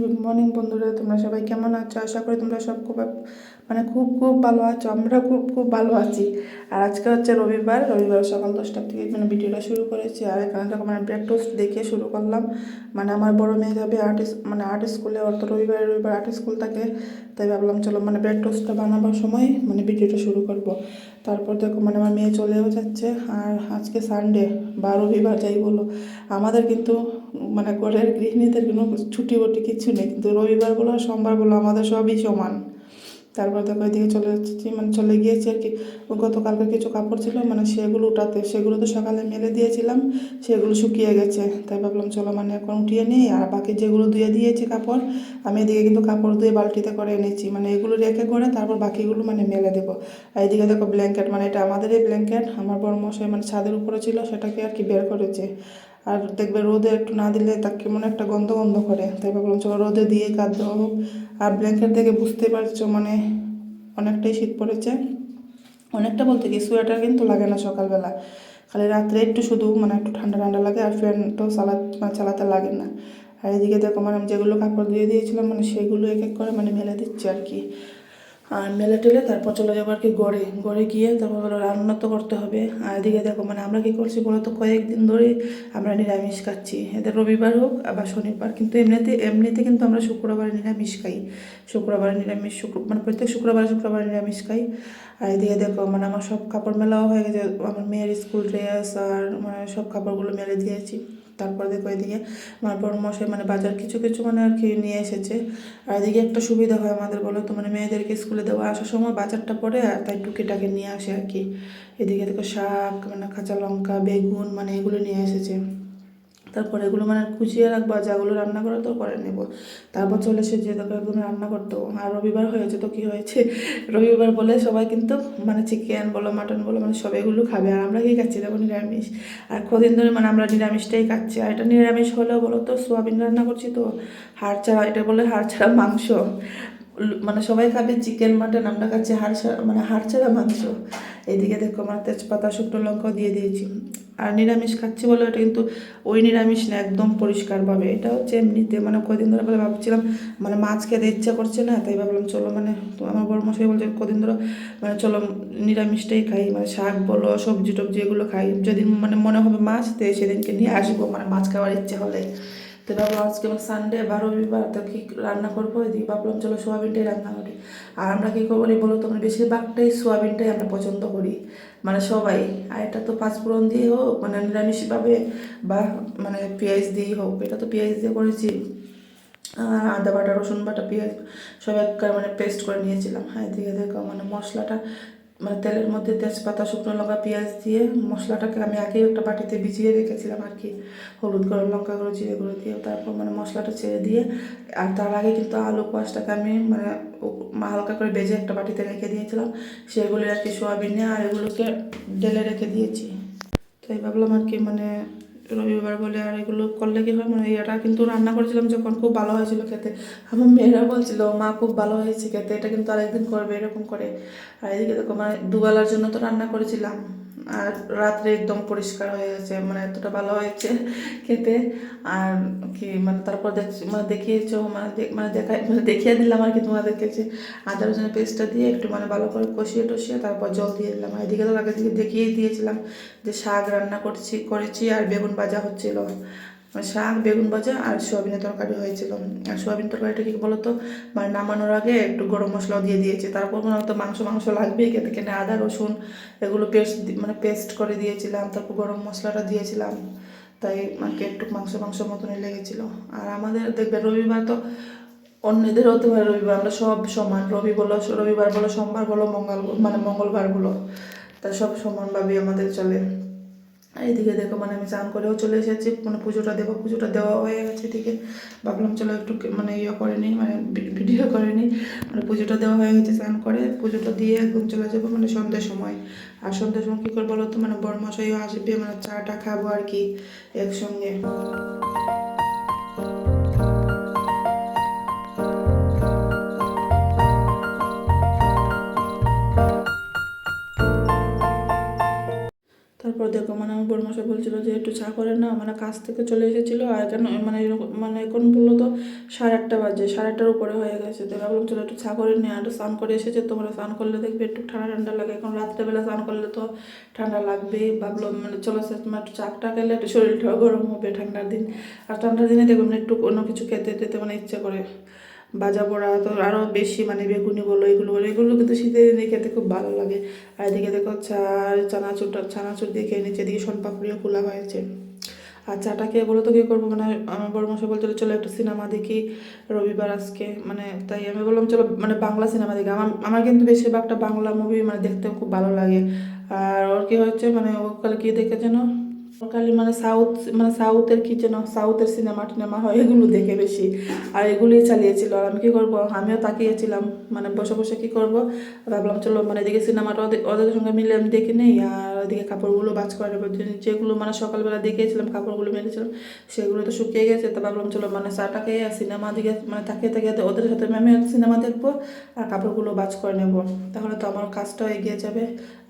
Good morning বন্ধুরা। তোমরা সবাই কেমন আছো? আশা করি তোমরা সব খুব মানে খুব খুব ভালো আছো। আমরা খুব খুব ভালো আছি। আর আজকে হচ্ছে রবিবার। রবিবার সকাল দশটার থেকে মানে ভিডিওটা শুরু করেছি। আর এখানে দেখো মানে ব্রেক টোস্ট দেখে শুরু করলাম। মানে আমার বড় মেয়ে যাবে আর্ট মানে আর্ট স্কুলে ওর তো রবিবার রবিবার আর্ট স্কুল থাকে। তাই ভাবলাম, চলো মানে ব্রেক টোস্টটা বানাবার সময় মানে ভিডিওটা শুরু করব। তারপর দেখো মানে আমার মেয়ে চলেও যাচ্ছে। আর আজকে সানডে বা রবিবার যাই বলো। আমাদের কিন্তু মানে ঘরের গৃহিণীদের কোনো ছুটি বটি কিছু নেই, কিন্তু রবিবার বলো আর সোমবার বলো আমাদের সবই সমান। তারপর দেখো এদিকে চলে যাচ্ছি মানে চলে গিয়েছি আর কি। গতকালকে কিছু কাপড় ছিল মানে সেগুলো উঠাতে, সেগুলো তো সকালে মেলে দিয়েছিলাম, সেগুলো শুকিয়ে গেছে। তাই ভাবলাম, চলো মানে এখন উঠিয়ে নিই, আর বাকি যেগুলো ধুয়ে দিয়েছি কাপড়, আমি এদিকে কিন্তু কাপড় ধুয়ে বালতিতে করে এনেছি। মানে এগুলো রেখে করে তারপর বাকিগুলো মানে মেলে দেবো। আর এদিকে দেখো ব্ল্যাঙ্কেট মানে এটা আমাদেরই ব্ল্যাঙ্কেট আমার বড় মশাই মানে ছাদের উপরে ছিল, সেটাকে আর কি বের করেছে। আর দেখবে রোদে একটু না দিলে তা কেমন একটা গন্ধ গন্ধ করে। তাই ভাবলাম চলো রোদে দিয়ে কাজ দেওয়া হোক। আর ব্ল্যাঙ্কেট দেখে বুঝতে পারছ মানে অনেকটাই শীত পড়েছে। অনেকটা বলতে কি সোয়েটার কিন্তু লাগে না সকালবেলা। খালি রাত্রে একটু শুধু মানে একটু ঠান্ডা ঠান্ডা লাগে আর ফ্যান তো চালা মানে চালাতে লাগে না। আর এদিকে দেখো মানে যেগুলো কাপড় দিয়ে দিয়েছিলাম মানে সেগুলো এক এক করে মানে মেলে দিচ্ছে আর কি। আর মেলে টেলে তারপর চলে যাব আর কি গড়ে। গড়ে গিয়ে তারপর হলো রান্না তো করতে হবে। আর এদিকে দেখো মানে আমরা কী করছি বলো তো, কয়েকদিন ধরেই আমরা নিরামিষ খাচ্ছি। এদের রবিবার হোক আবার শনিবার, কিন্তু এমনিতে এমনিতে কিন্তু আমরা শুক্রবারে নিরামিষ খাই। শুক্রবারে নিরামিষ, শুক্র মানে প্রত্যেক শুক্রবারে শুক্রবারে নিরামিষ খাই। আর এদিকে দেখো মানে আমার সব কাপড় মেলাও হয়ে গেছে। আমার মেয়ের স্কুল ড্রেস আর মানে সব কাপড়গুলো মেলে দিয়েছি। তারপর দেখো এদিকে আমার মশাই মানে বাজার কিছু কিছু মানে আর কি নিয়ে এসেছে। আর এদিকে একটা সুবিধা হয় আমাদের বলো তো মানে মেয়েদেরকে স্কুলে দেওয়া আসার সময় বাজারটা পড়ে আর তাই টুকিটাকে নিয়ে আসে আর কি। এদিকে দেখো শাক মানে কাঁচা লঙ্কা, বেগুন মানে এগুলো নিয়ে এসেছে। তারপর এগুলো মানে কুচিয়ে রাখব, যাগুলো রান্না করা তো করে নেব। তারপর চলে এসে যে দেখো একদম রান্না করতো। আর রবিবার হয়েছে তো কী হয়েছে? রবিবার বলে সবাই কিন্তু মানে চিকেন বলো মাটন বলো মানে সব এগুলো খাবে। আর আমরা কি খাচ্ছি দেখো? নিরামিষ। আর কদিন ধরে মানে আমরা নিরামিষটাই খাচ্ছি। আর এটা নিরামিষ হলেও বলো তো সোয়াবিন রান্না করছি তো, হাড় ছাড়া, এটা বলে হাড় ছাড়া মাংস। মানে সবাই খাবে চিকেন মাটন আমরা খাচ্ছি হাড় ছাড়া মানে হাড় ছাড়া মাংস। এদিকে দেখো আমার তেজপাতা, শুকনো লঙ্কাও দিয়ে দিয়েছি। আর নিরামিষ খাচ্ছি বলে ওটা কিন্তু ওই নিরামিষ না, একদম পরিষ্কারভাবে। এটা হচ্ছে এমনিতে মানে কদিন ধরে বলে ভাবছিলাম মানে মাছ খেতে ইচ্ছা করছে না, তাই ভাবলাম চলো মানে আমার বড় মশাই বলছে, কদিন ধরে মানে চলো নিরামিষটাই খাই মানে শাক বলো, সবজি টবজি এগুলো খাই, যেদিন মানে মনে হবে মাছ, তো সেদিনকে নিয়ে আসব মানে মাছ খাওয়ার ইচ্ছে হলে। তো ভাবলাম আজকে আমার সানডে বা রবিবার, তো কী রান্না করব? এদিকে ভাবলাম, চলো সোয়াবিনটাই রান্না করি। আর আমরা কী করব বলো তো? মানে বেশিরভাগটাই সোয়াবিনটাই আমরা পছন্দ করি। মানে সবাই। আর এটা তো পাঁচফোড়ন দিয়ে হোক মানে নিরামিষভাবে বা মানে পেঁয়াজ দিয়েই হোক। এটা তো পেঁয়াজ দিয়ে করেছি। আর আদা বাটা, রসুন বাটা, পেঁয়াজ সব এক মানে পেস্ট করে নিয়েছিলাম। হ্যাঁ এদিকে দেখো মানে মশলাটা মানে তেলের মধ্যে তেজপাতা, শুকনো লঙ্কা, পেঁয়াজ দিয়ে মশলাটাকে আমি আগেই একটা বাটিতে ভিজিয়ে রেখেছিলাম আর কি। হলুদ গুঁড়ো লঙ্কা গুঁড়ো, জিরে গুঁড়ো দিয়ে তারপর মানে মশলাটা ছেড়ে দিয়ে আর তার আগে কিন্তু আলু কোয়াশটাকে আমি মানে হালকা করে ভেজে একটা বাটিতে রেখে দিয়েছিলাম। সেগুলি আর কি সোয়াবিন আর এগুলোকে ঢেলে রেখে দিয়েছি। তাই ভাবলাম আর কি মানে রবিবার বলে আর এগুলো করলে কি হয়? মানে এটা কিন্তু রান্না করেছিলাম যখন খুব ভালো হয়েছিল খেতে। আমার মেয়েরা বলছিল, মা, খুব ভালো হয়েছে খেতে, এটা কিন্তু আরেকদিন করবে এরকম করে। আর এদিকে দেখো মানে দুবেলার জন্য তো রান্না করেছিলাম। আর রাত্রে একদম পরিষ্কার হয়ে গেছে মানে এতটা ভালো হয়েছে খেতে। আর কি মানে তারপর দেখছি মানে দেখিয়েছো মানে মানে দেখা মানে দেখিয়ে দিলাম আর কি তোমাদেরকে যে আদা রসুন পেস্টটা দিয়ে একটু মানে ভালো করে কষিয়ে টসিয়ে তারপর জল দিয়ে দিলাম। আর এদিকে তো আগে দিকে দেখিয়েই দিয়েছিলাম যে শাক রান্না করছি, করেছি আর বেগুন ভাজা হচ্ছিল। শাক, বেগুন ভাজা আর সোয়াবিনের তরকারি হয়েছিল। আর সোয়াবিন তরকারিটা কি বলতো? মানে নামানোর আগে একটু গরম মশলাও দিয়ে দিয়েছে। তারপর মনে হতো মাংস মাংস লাগবেই, খেতে কেটে আদা, রসুন এগুলো পেস্ট মানে পেস্ট করে দিয়েছিলাম। তারপর গরম মশলাটা দিয়েছিলাম। তাই আমাকে একটু মাংস মাংস মতনই লেগেছিল। আর আমাদের দেখবে রবিবার তো অন্যদের হতে পারে রবিবার। আমরা সব সমান। রবি বলো, রবিবার বলো, সোমবার বলো, মঙ্গল মানে মঙ্গলবার বলো। তা সব সমানভাবেই আমাদের চলে। এদিকে দেখো মানে আমি চান করেও চলে এসেছি মানে পুজোটা দেবো, পুজোটা দেওয়া হয়ে গেছে এদিকে। ভাবলাম চলো একটু মানে ইয়ে করে নিই মানে ভিডিও করে নিই। মানে পুজোটা দেওয়া হয়ে গেছে চান করে, পুজোটা দিয়ে একদম চলে যাব মানে সন্ধ্যের সময়। আর সন্ধ্যের সময় কী করব বলো তো? মানে বড়মশাইও আসবে মানে চাটা খাব আর কি একসঙ্গে। দেখো মানে আমার বড় মশাই বলছিল যে, একটু চা করে না মানে কাজ থেকে চলে এসেছিল আর কেন মানে এরকম মানে এখন বলল তো সাড়ে আটটা বাজে, সাড়ে আটটার উপরে হয়ে গেছে। তো ভাবলাম চলো একটু চা করে নিয়ে আর স্নান করে এসেছে, তোমরা স্নান করলে দেখবে একটু ঠান্ডা ঠান্ডা লাগে। এখন রাত্রেবেলা স্নান করলে তো ঠান্ডা লাগবেই। ভাবলাম মানে চলো একটু চাটা খেলে একটু শরীরটাও গরম হবে ঠান্ডার দিন। আর ঠান্ডার দিনে দেখবেন একটু অন্য কিছু খেতে টেতে মানে ইচ্ছে করে। ভাজা পোড়া তো আরও বেশি মানে বেগুনি বলো, এগুলো বলো, এগুলো কিন্তু শীতের দিনে খেতে খুব ভালো লাগে। আর এদিকে দেখো চা চানাচুরটা চানাচুর দিয়ে খেয়ে নিচ্ছে, এদিকে সোনপাপড়িও খোলা হয়েছে। আর চাটা খেয়ে বলো তো কী করব মানে আমার বড় বলছিল, চলো একটা সিনেমা দেখি রবিবার আজকে। মানে তাই আমি বললাম, চলো মানে বাংলা সিনেমা দেখি। আমার আমার কিন্তু বেশিরভাগটা বাংলা মুভি মানে দেখতে খুব ভালো লাগে। আর ওর কী হচ্ছে মানে ও কালে কি দেখে যেন? খালি মানে সাউথ মানে সাউথের কি যেন সাউথের সিনেমা টিনেমা হয়, এগুলো দেখে বেশি। আর এগুলোই চালিয়েছিল। আর আমি কী করব? আমিও তাকিয়েছিলাম। মানে বসে বসে কী করব? ভাবলাম, চলো মানে এদিকে সিনেমাটা ওদের ওদের সঙ্গে মিলে আমি দেখে নেই। আর ওদিকে কাপড়গুলো বাজ করে। যেগুলো মানে সকালবেলা দেখিয়েছিলাম, কাপড়গুলো মেরেছিলাম সেগুলো তো শুকিয়ে গেছে। তো ভাবলাম, চলো মানে চাটা খেয়ে সিনেমা দিকে মানে তাকিয়ে তাকিয়ে ওদের সাথে আমি সিনেমা দেখব আর কাপড়গুলো বাজ করে নেব। তাহলে তো আমার কাজটাও এগিয়ে যাবে।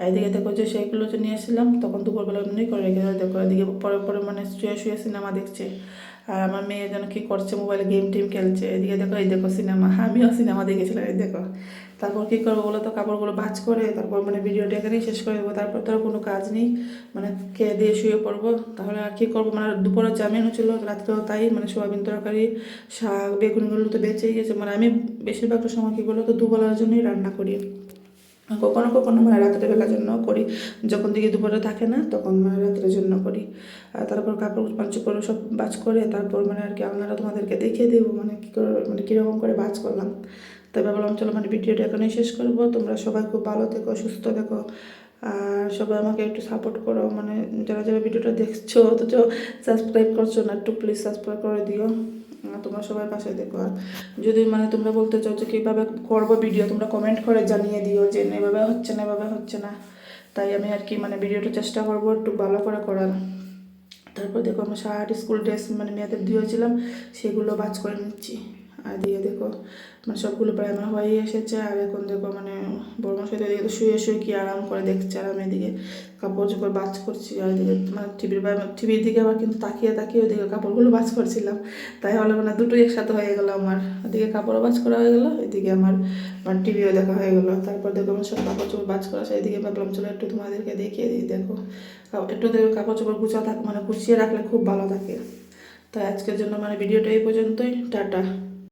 এদিকে দেখো যে, সেগুলো যে নিয়ে এসেছিলাম, তখন দুপুরবেলা এমনি করে রেখে। দেখো এদিকে পরে পরে মানে শুয়ে শুয়ে সিনেমা দেখছে। আর আমার মেয়ে যেন কি করছে মোবাইলে গেম টেম খেলছে। এদিকে দেখো, এই দেখো সিনেমা। আমিও সিনেমা দেখেছিলাম, এই দেখো। তারপর কী করব বলো তো? কাপড়গুলো ভাঁজ করে তারপর মানে ভিডিওটা এখানেই শেষ করে দেবো। তারপর তো কোনো কাজ নেই। মানে খেয়ে দিয়ে শুয়ে পড়ব। তাহলে আর কী করব? মানে দুপুরের জামিন হচ্ছিল রাত্রেও তাই। মানে সোয়াবিন তরকারি, শাক, বেগুনগুলো তো বেঁচেই গেছে। মানে আমি বেশিরভাগটা সময় কী বলো তো? দুবেলার জন্যই রান্না করি। কখনো কখনো মানে রাত্রে বেলার জন্য করি। যখন দিকে দুপুরে থাকে না, তখন মানে রাত্রের জন্য করি। আর তারপর কাপড় করে সব বাজ করে, তারপর মানে আর কি আপনারা তোমাদেরকে দেখিয়ে দেবো মানে কী করে মানে কীরকম করে বাজ করলাম। তাই ভাবলাম, চলো মানে ভিডিওটা এখানেই শেষ করব। তোমরা সবাই খুব ভালো থেকো, সুস্থ থেকো। আর সবাই আমাকে একটু সাপোর্ট করো মানে যারা যারা ভিডিওটা দেখছ, অথচ সাবস্ক্রাইব করছ না, একটু প্লিজ সাবস্ক্রাইব করে দিও। তোমরা সবাই পাশে দেখো। আর যদি মানে তোমরা বলতে চাও যে কীভাবে করব ভিডিও তোমরা কমেন্ট করে জানিয়ে দিও যে এভাবে হচ্ছে না, এভাবে হচ্ছে না। তাই আমি আর কি মানে ভিডিওটা চেষ্টা করব একটু ভালো করে করার। তারপর দেখো আমার শার্ট স্কুল ড্রেস মানে মেয়েদের দিয়েছিলাম সেগুলো বাজ করে নিচ্ছি। আর দিয়ে দেখো মানে সবগুলো প্রায় আমার হয়ে এসেছে। আর এখন দেখো মানে বড় মশাই তো এদিকে শুয়ে শুয়ে কি আরাম করে দেখছে আর আমি এদিকে কাপড় চোপড় বাজ করছি। আর এদিকে মানে টিভির টিভির দিকে আবার কিন্তু তাকিয়ে তাকিয়ে ওইদিকে কাপড়গুলো বাজ করছিলাম। তাই হলে মানে দুটোই একসাথে হয়ে গেলো আমার। ওদিকে কাপড়ও বাজ করা হয়ে গেলো, এদিকে আমার মানে টিভিও দেখা হয়ে গেলো। তারপর দেখো আমার সব কাপড় চোপড় বাজ করা এদিকে ভাবলাম চলো একটু তোমাদেরকে দেখিয়ে দিই, দেখো। একটু দেখো কাপড় চোপড় গুছা থাক মানে গুছিয়ে রাখলে খুব ভালো থাকে। তাই আজকের জন্য মানে ভিডিওটা এই পর্যন্তই। টাটা।